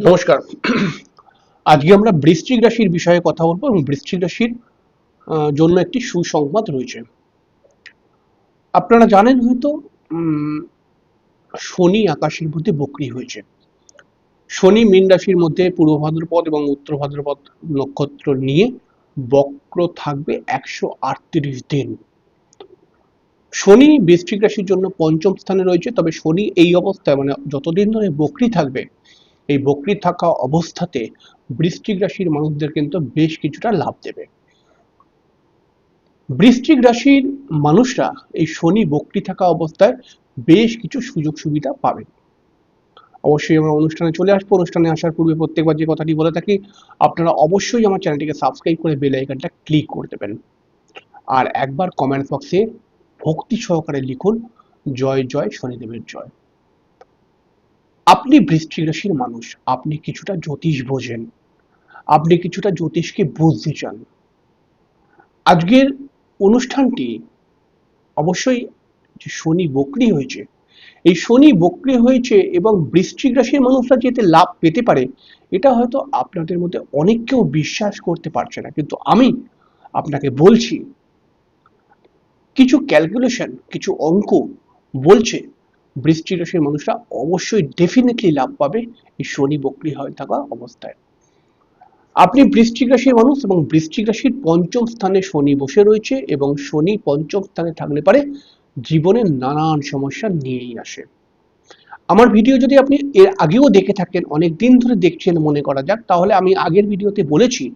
নমস্কার। আজকে আমরা বৃশ্চিক রাশির বিষয়ে কথা বলব এবং বৃশ্চিক রাশির জন্য একটি সুসংবাদ রয়েছে। আপনারা জানেন হয়তো শনি আকাশের মধ্যে বক্রি হয়েছে। শনি মীন রাশির মধ্যে পূর্ব ভাদ্রপদ এবং উত্তর ভাদ্রপদ নক্ষত্র নিয়ে বক্র থাকবে একশো আটত্রিশ দিন। শনি বৃশ্চিক রাশির জন্য পঞ্চম স্থানে রয়েছে, তবে শনি এই অবস্থায় মানে যতদিন ধরে বক্রি থাকবে এই বক্রি থাকা অবস্থাতে বৃষ্টিক রাশির মানুষদের কিন্তু বেশ কিছুটা লাভ দেবে। বৃষ্টিক রাশির মানুষরা এই শনি বক্রি থাকা অবস্থায় বেশ কিছু সুযোগ সুবিধা পাবেন। অবশ্যই আমরা অনুষ্ঠানে চলে আসব। অনুষ্ঠানে আসার পূর্বে প্রত্যেকবার যে কথাটি বলে থাকি, আপনারা অবশ্যই আমার চ্যানেলটিকে সাবস্ক্রাইব করে বেল আইকনটা ক্লিক করে দেবেন। আর একবার কমেন্ট বক্সে ভক্তি সহকারে লিখুন, জয় জয় শনিদেবের জয়। আপনি বৃশ্চিক রাশির মানুষ, আপনি কিছুটা জ্যোতিষ বোঝেন। আপনি কিছুটা জ্যোতিষকে বুঝতে চান। আজকের অনুষ্ঠানটি অবশ্যই যে শনি বক্রি হয়েছে, এই শনি বক্রি হয়েছে এবং বৃশ্চিক রাশির মানুষরা যেতে লাভ পেতে পারে, এটা হয়তো আপনাদের মধ্যে অনেক কেউ বিশ্বাস করতে পারছে না। কিন্তু আমি আপনাকে বলছি, কিছু ক্যালকুলেশন কিছু অঙ্ক বলছে বৃষ্টিক রাশির মানুষরা অবশ্যই ডেফিনেটলি লাভ পাবে এই শনি বক্রি হয়ে থাকা অবস্থায়। আপনি বৃশ্চিক রাশির মানুষ এবং বৃশ্চিক রাশির পঞ্চম স্থানে শনি বসে রয়েছে এবং শনি পঞ্চম স্থানে থাকলে পারে জীবনে নানান সমস্যা নিয়েই আসে। আমার ভিডিও যদি আপনি এর আগেও দেখে থাকেন, অনেক দিন ধরে দেখছেন মনে করা যাক, তাহলে আমি আগের ভিডিওতে বলেছি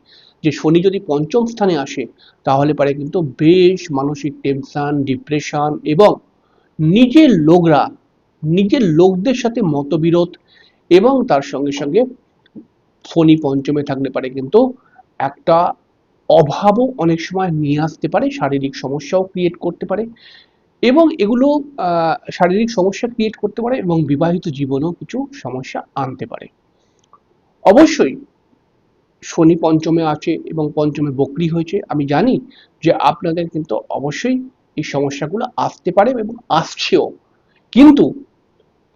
যে শনি যদি পঞ্চম স্থানে আসে, তাহলে পারে কিন্তু বেশ মানসিক টেনশন ডিপ্রেশন এবং নিজের লোকরা নিজের লোকদের সাথে মতবিরোধ এবং তার সঙ্গে সঙ্গে শনি পঞ্চমে থাকলে পারে কিন্তু একটা অভাবও অনেক সময় নিয়ে আসতে পারে, শারীরিক সমস্যাও ক্রিয়েট করতে পারে এবং এগুলো শারীরিক সমস্যা ক্রিয়েট করতে পারে এবং বিবাহিত জীবনেও কিছু সমস্যা আনতে পারে। অবশ্যই শনি পঞ্চমে আছে এবং পঞ্চমে বকরি হয়েছে। আমি জানি যে আপনাদের কিন্তু অবশ্যই এই সমস্যাগুলো আসতে পারে এবং আসছেও। কিন্তু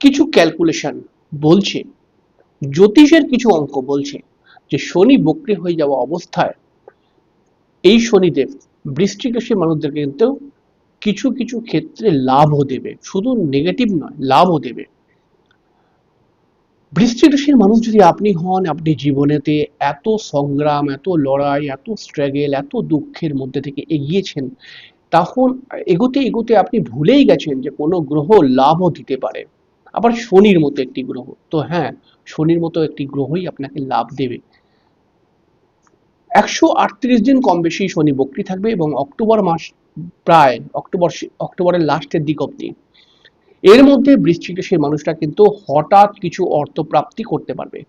কিছু ক্যালকুলেশন বলছে, জ্যোতিষের কিছু অঙ্ক বলছে যে শনি বক্রি হয়ে যাওয়া অবস্থায় এই শনিদেব বৃষ্টিক রাশির মানুষদেরকে কিন্তু কিছু কিছু ক্ষেত্রে লাভও দেবে। শুধু নেগেটিভ নয়, লাভও দেবে। বৃষ্টিক রাশির মানুষ যদি আপনি হন, আপনি জীবনেতে এত সংগ্রাম, এত লড়াই, এত স্ট্রাগেল এত দুঃখের মধ্যে থেকে এগিয়েছেন, তখন এগোতে এগোতে আপনি ভুলেই গেছেন যে কোনো গ্রহ লাভও দিতে পারে। আবার শনির মতো একটি গ্রহ। তো হ্যাঁ শনির মতো একটি গ্রহই আপনাকে লাভ দেবে। একশো আটত্রিশ দিন কম বেশি শনি বক্রি থাকবে এবং অক্টোবর মাস প্রায় অক্টোবর অক্টোবরের লাস্টের দিক অবধি। এর মধ্যে বৃশ্চিক রাশির মানুষরা কিন্তু হঠাৎ কিছু অর্থ প্রাপ্তি করতে পারবে।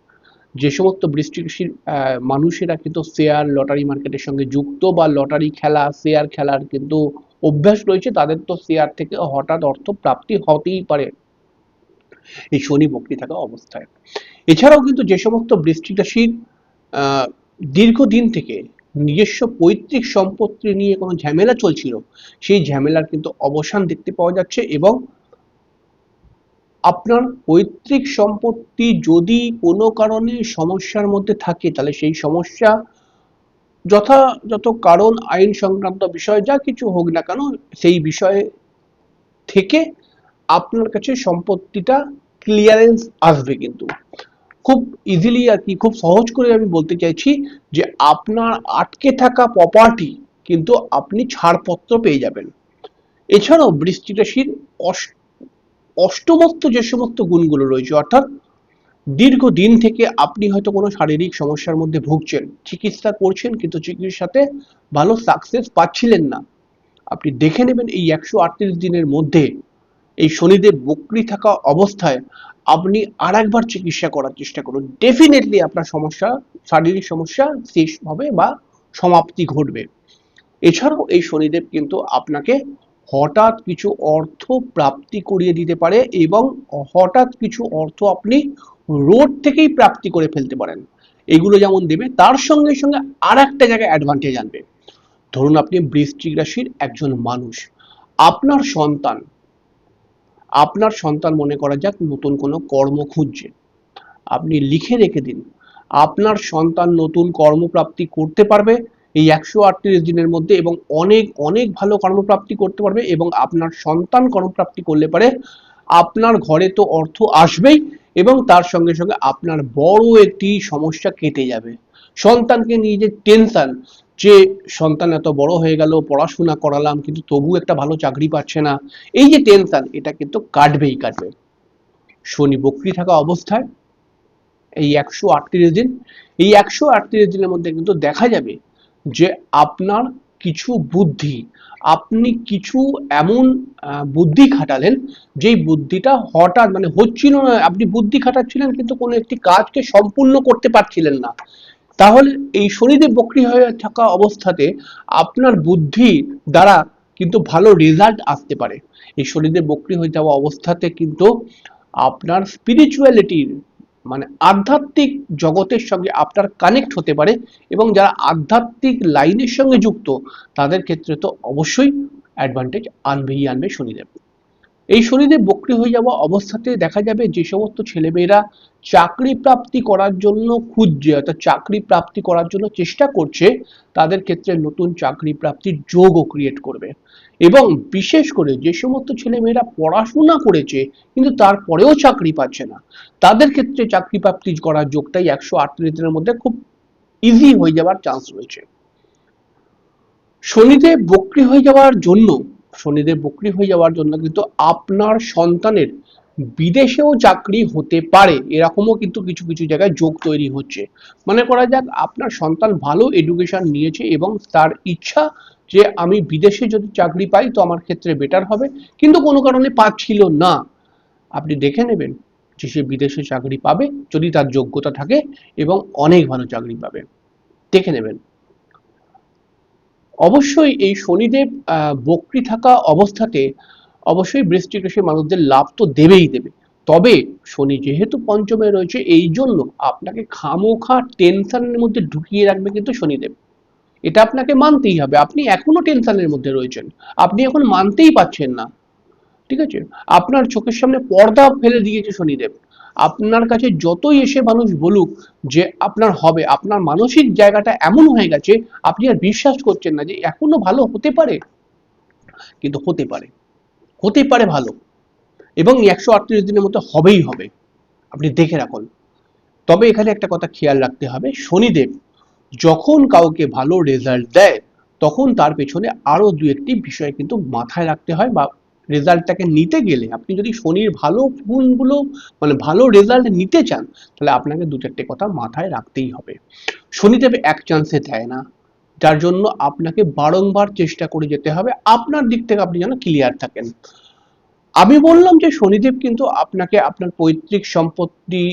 যে সমস্ত আহ, মানুষেরা কিন্তু শেয়ার লটারি মার্কেটের সঙ্গে যুক্ত বা লটারি খেলা শেয়ার খেলার কিন্তু অভ্যাস রয়েছে তাদের তো শেয়ার থেকে হঠাৎ অর্থ প্রাপ্তি হতেই পারে। এই শনি বক্রি থাকা অবস্থায়। এছাড়াও কিন্তু যে সমস্ত বৃশ্চিক রাশির দীর্ঘদিন থেকে নিজস্ব পৈতৃক সম্পত্তি নিয়ে কোনো ঝামেলা চলছিল, সেই ঝামেলার কিন্তু অবসান দেখতে পাওয়া যাচ্ছে এবং আপনার পৈতৃক সম্পত্তি যদি কোনো কারণে সমস্যার মধ্যে থাকে, তাহলে সেই সমস্যা যথাযথ কারণ, আইন সংক্রান্ত বিষয়, যা কিছু হোক না কেন, সেই বিষয়ে থেকে আপনার কাছে সম্পত্তিটা ক্লিয়ারেন্স আসবে কিন্তু। খুব ইজিলি আর কি, খুব সহজ করে আমি বলতে চাইছি যে আপনার আটকে থাকা প্রপার্টি কিন্তু আপনি ছাড়পত্র পেয়ে যাবেন। এছাড়াও বৃষ্টি রাশির অষ্ট অষ্টমস্ত যে সমস্ত গুণগুলো রয়েছে, অর্থাৎ দীর্ঘদিন থেকে আপনি হয়তো কোনো শারীরিক সমস্যার মধ্যে ভুগছেন, চিকিৎসা করছেন কিন্তু চিকিৎসাতে ভালো সাকসেস পাচ্ছিলেন না। আপনি দেখে নেবেন এই একশো আটত্রিশ দিনের মধ্যে এই শনিদেব বকরি থাকা অবস্থায় আপনি আর একবার চিকিৎসা করার চেষ্টা করুন। ডেফিনেটলি আপনার সমস্যা, শারীরিক সমস্যা শেষ হবে বা সমাপ্তি ঘটবে। এছাড়াও এই শনিদেব কিন্তু আপনাকে হঠাৎ কিছু অর্থ প্রাপ্তি করিয়ে দিতে পারে এবং হঠাৎ কিছু অর্থ আপনি রোড থেকেই প্রাপ্তি করে ফেলতে পারেন। এগুলো যেমন দেবে, তার সঙ্গে সঙ্গে আর একটা জায়গায় অ্যাডভান্টেজ আনবে। ধরুন আপনি বৃশ্চিক রাশির একজন মানুষ। আপনার সন্তান আপনার সন্তান মনে করা যাক নতুন কোনো কর্ম খুঁজছে। আপনি লিখে রেখে দিন, আপনার সন্তান নতুন কর্মপ্রাপ্তি করতে পারবে এই একশো আটত্রিশ দিনের মধ্যে এবং অনেক অনেক ভালো কর্মপ্রাপ্তি করতে পারবে এবং আপনার সন্তান কর্মপ্রাপ্তি করলে পারে আপনার ঘরে তো অর্থ আসবেই এবং তার সঙ্গে সঙ্গে আপনার বড় একটি সমস্যা কেটে যাবে। সন্তানকে নিয়ে যে টেনশন, যে সন্তান এত বড় হয়ে গেল, পড়াশোনা করালাম, কিন্তু তবু একটা ভালো চাকরি পাচ্ছে না, এই যে টেনশন, এটা কিন্তু কাটবেই কাটবে। শনি বক্রি থাকা অবস্থায়, এই একশো আটত্রিশ দিন, এই একশো আটত্রিশ দিনের মধ্যে কিন্তু দেখা যাবে যে আপনার কিছু বুদ্ধি, আপনি কিছু এমন বুদ্ধি খাটালেন, যেই বুদ্ধিটা হঠাৎ মানে হচ্ছিল না, আপনি বুদ্ধি খাটাচ্ছিলেন, কিন্তু কোনো একটি কাজকে সম্পূর্ণ করতে পারছিলেন না। তাহলে এই শনিদেব বক্রি হয়ে থাকা অবস্থাতে আপনার বুদ্ধি দ্বারা কিন্তু ভালো রেজাল্ট আসতে পারে। এই শনিদেব বক্রি হয়ে যাওয়া অবস্থাতে কিন্তু আপনার স্পিরিচুয়ালিটির মানে আধ্যাত্মিক জগতের সঙ্গে আপনার কানেক্ট হতে পারে এবং যারা আধ্যাত্মিক লাইনের সঙ্গে যুক্ত, তাদের ক্ষেত্রে তো অবশ্যই অ্যাডভান্টেজ আনবেই আনবে শনিদেব এই শনিদেব বক্রি হয়ে যাওয়া অবস্থাতে দেখা যাবে যে সমস্ত ছেলেমেয়েরা চাকরি প্রাপ্তি করার জন্য খুঁজছে, অর্থাৎ চাকরি প্রাপ্তি করার জন্য চেষ্টা করছে, তাদের ক্ষেত্রে নতুন চাকরি প্রাপ্তির যোগও ক্রিয়েট করবে। এবং বিশেষ করে যে সমস্ত ছেলেমেয়েরা পড়াশোনা করেছে, কিন্তু তারপরেও চাকরি পাচ্ছে না। তাদের ক্ষেত্রে চাকরি প্রাপ্তি করার যোগটাই একশো আটত্রিশ দিনের মধ্যে খুব ইজি হয়ে যাওয়ার চান্স রয়েছে। শনিদেব বক্রি হয়ে যাওয়ার জন্য শনিদেব বক্রি হয়ে যাওয়ার জন্য কিন্তু আপনার সন্তানের বিদেশেও চাকরি হতে পারে। এরকমও কিন্তু কিছু কিছু জায়গায় যোগ তৈরি হচ্ছে। মনে করা যাক, আপনার সন্তান ভালো এডুকেশন নিয়েছে এবং তার ইচ্ছা যে আমি বিদেশে যদি চাকরি পাই তো আমার ক্ষেত্রে বেটার হবে। কিন্তু কোনো কারণে পাচ্ছিল না। আপনি দেখে নেবেন যে সে বিদেশে চাকরি পাবে যদি তার যোগ্যতা থাকে এবং অনেক ভালো চাকরি পাবে। দেখে নেবেন। অবশ্যই এই শনিদেব বক্রি থাকা অবস্থাতে অবশ্যই বৃষ্টি রাশির মানুষদের লাভ তো দেবেই দেবে। তবে শনি যেহেতু পঞ্চমে রয়েছে, এই জন্য আপনাকে খামোখা টেনশনের মধ্যে ঢুকিয়ে রাখবে কিন্তু শনিদেব। এটা আপনাকে মানতেই হবে। আপনি এখনও টেনশনের মধ্যে রয়েছেন। আপনি এখন মানতেই পারছেন না। ঠিক আছে? আপনার চোখের সামনে পর্দা ফেলে দিয়েছে শনিদেব। আপনার কাছে যতই এসে মানুষ বলুক যে আপনার হবে, আপনার মানসিক জায়গাটা এমন হয়ে গেছে, আপনি আর বিশ্বাস করছেন না যে এখনও ভালো হতে পারে। কিন্তু হতে পারে। হতে পারে ভালো। এবং একশো আটত্রিশ দিনের মধ্যে হবেই হবে। আপনি দেখে রাখুন। তবে এখানে একটা কথা খেয়াল রাখতে হবে। শনিদেব যখন কাউকে ভালো রেজাল্ট দেয়, তখন তার পেছনে আরও দু একটি বিষয় কিন্তু মাথায় রাখতে হয় বা রেজাল্টটাকে নিতে গেলে আপনি যদি শনির ভালো গুণগুলো মানে ভালো রেজাল্ট নিতে চান, তাহলে আপনাকে দু চারটে কথা মাথায় রাখতেই হবে। শনিদেব এক চান্সে দেয় না। যার জন্য আপনাকে বারংবার চেষ্টা করে যেতে হবে। আপনার দিক থেকে আপনি যেন ক্লিয়ার থাকেন। আমি বললাম যে শনিদেব কিন্তু আপনাকে আপনার পৈতৃক সম্পত্তি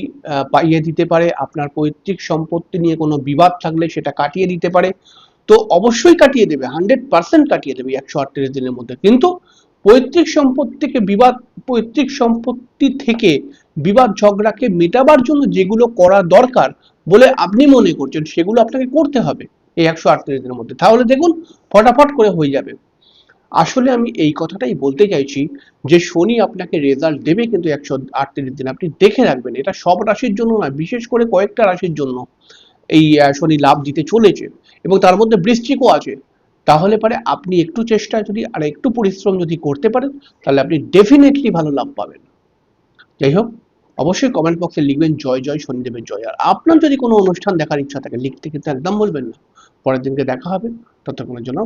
পাইয়ে দিতে পারে। আপনার পৈতৃক সম্পত্তি নিয়ে কোনো বিবাদ থাকলে সেটা কাটিয়ে দিতে পারে। তো অবশ্যই কাটিয়ে দেবে হান্ড্রেড পার্সেন্ট কাটিয়ে দেবে একশো আটত্রিশ দিনের মধ্যে। কিন্তু পৈতৃক সম্পত্তিকে বিবাদ, পৈতৃক সম্পত্তি থেকে বিবাদ ঝগড়াকে মেটাবার জন্য যেগুলো করা দরকার বলে আপনি মনে করছেন, সেগুলো আপনাকে করতে হবে এই একশো আটত্রিশ দিনের মধ্যে। তাহলে দেখুন, ফটাফট করে হয়ে যাবে। আসলে আমি এই কথাটাই বলতে চাইছি যে শনি আপনাকে রেজাল্ট দেবে কিন্তু একশো আটত্রিশ দিন। আপনি দেখে রাখবেন, এটা সব রাশির জন্য না বিশেষ করে কয়েকটা রাশির জন্য এই শনি লাভ দিতে চলেছে এবং তার মধ্যে বৃশ্চিকও আছে। তাহলে পরে আপনি একটু চেষ্টা যদি আর একটু পরিশ্রম যদি করতে পারেন, তাহলে আপনি ডেফিনেটলি ভালো লাভ পাবেন। যাই হোক, অবশ্যই কমেন্ট বক্সে লিখবেন, জয় জয়, শনিদেবের জয়। আর আপনার যদি কোনো অনুষ্ঠান দেখার ইচ্ছা থাকে, লিখতে কিন্তু একদম বলবেন না। পরের দিনকে দেখা হবে। ততক্ষণের জন্য